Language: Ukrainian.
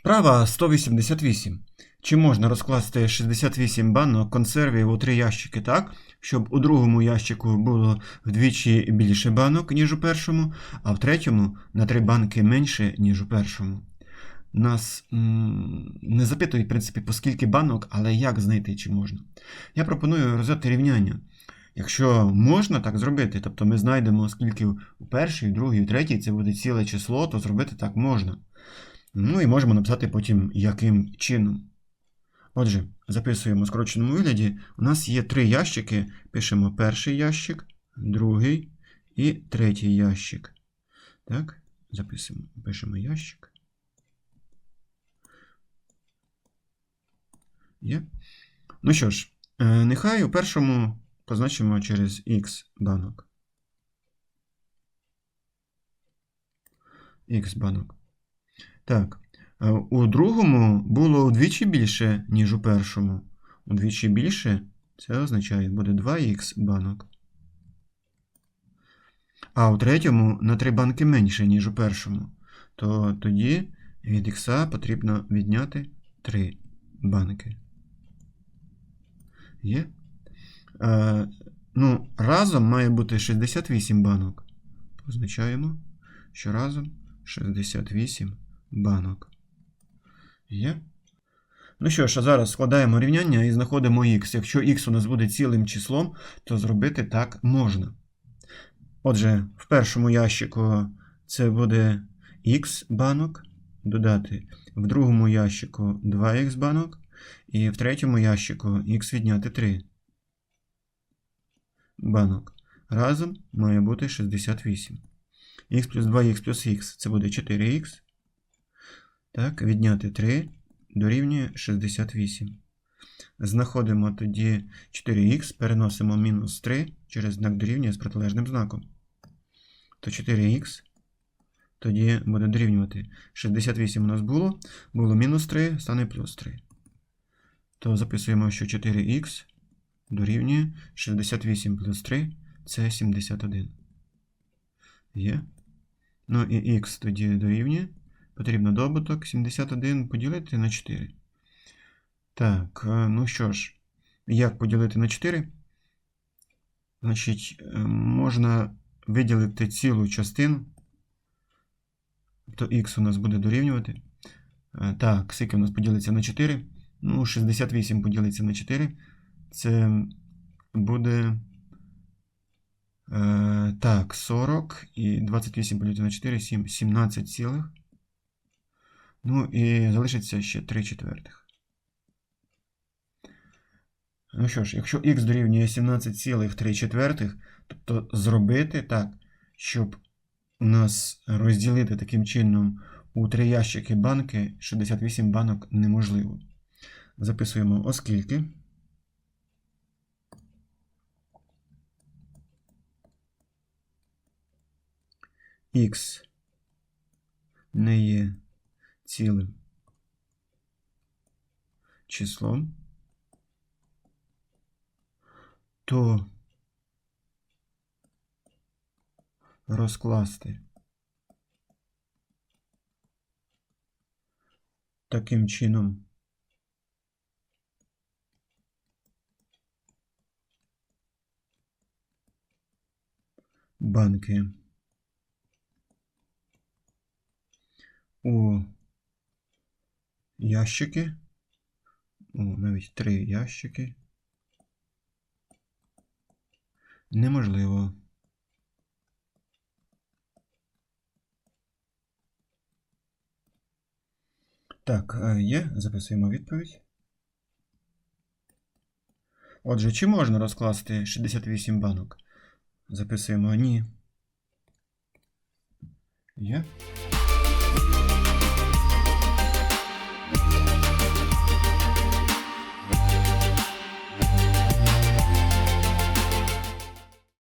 Вправа 188. Чи можна розкласти 68 банок консервів у три ящики так, щоб у другому ящику було вдвічі більше банок, ніж у першому, а в третьому на три банки менше, ніж у першому? Нас м, не запитують, в принципі, по скільки банок, але як знайти, чи можна. Я пропоную розв'язати рівняння. Якщо можна так зробити, тобто ми знайдемо, скільки у першій, другій, третій, це буде ціле число, то зробити так можна. Ну і можемо написати потім, яким чином. Отже, записуємо в скороченому вигляді. У нас є три ящики. Пишемо перший ящик, другий і третій ящик. Так, записуємо. Пишемо ящик. Є. Ну що ж, е, нехай у першому позначимо через X банок. X банок. Так. е, У другому було вдвічі більше, ніж у першому. Удвічі більше це означає, буде 2х банок. А у третьому на 3 банки менше, ніж у першому. То тоді від х потрібно відняти 3 банки. Є? Е, ну, разом має бути 68 банок. Позначаємо, що разом 68 банок. Є? Ну що ж, а зараз складаємо рівняння і знаходимо х. Якщо х у нас буде цілим числом, то зробити так можна. Отже, в першому ящику це буде х банок, додати в другому ящику 2х банок, і в третьому ящику х відняти 3 банок. Разом має бути 68. х плюс 2х плюс х це буде 4х. Так, відняти 3 дорівнює 68. Знаходимо тоді 4х, переносимо мінус 3 через знак дорівнює з протилежним знаком. То 4х тоді буде дорівнювати 68 у нас було, було мінус 3, стане плюс 3. То записуємо, що 4х дорівнює 68 плюс 3 це 71. Є. Ну і х тоді дорівнює. Потрібно добуток 71 поділити на 4. Так, е, ну що ж, як поділити на 4? Значить, е, можна виділити цілу частину. То х у нас буде дорівнювати. Е, Так, скільки у нас поділиться на 4? Ну, 68 поділиться на 4. Це буде. Е, так, 40 і 28 поділити на 4, 7, 17 цілих. Ну і залишиться ще 3 четвертих. Ну що ж, якщо х дорівнює 17,3 четвертих, тобто зробити так, щоб у нас розділити таким чином у три ящики банки 68 банок неможливо. Записуємо оскільки. Х не є цілим числом, то розкласти таким чином банки у ящики. О, навіть три ящики. Неможливо. Так, е, є. Записуємо відповідь. Отже, чи можна розкласти 68 банок? Записуємо ні. Є.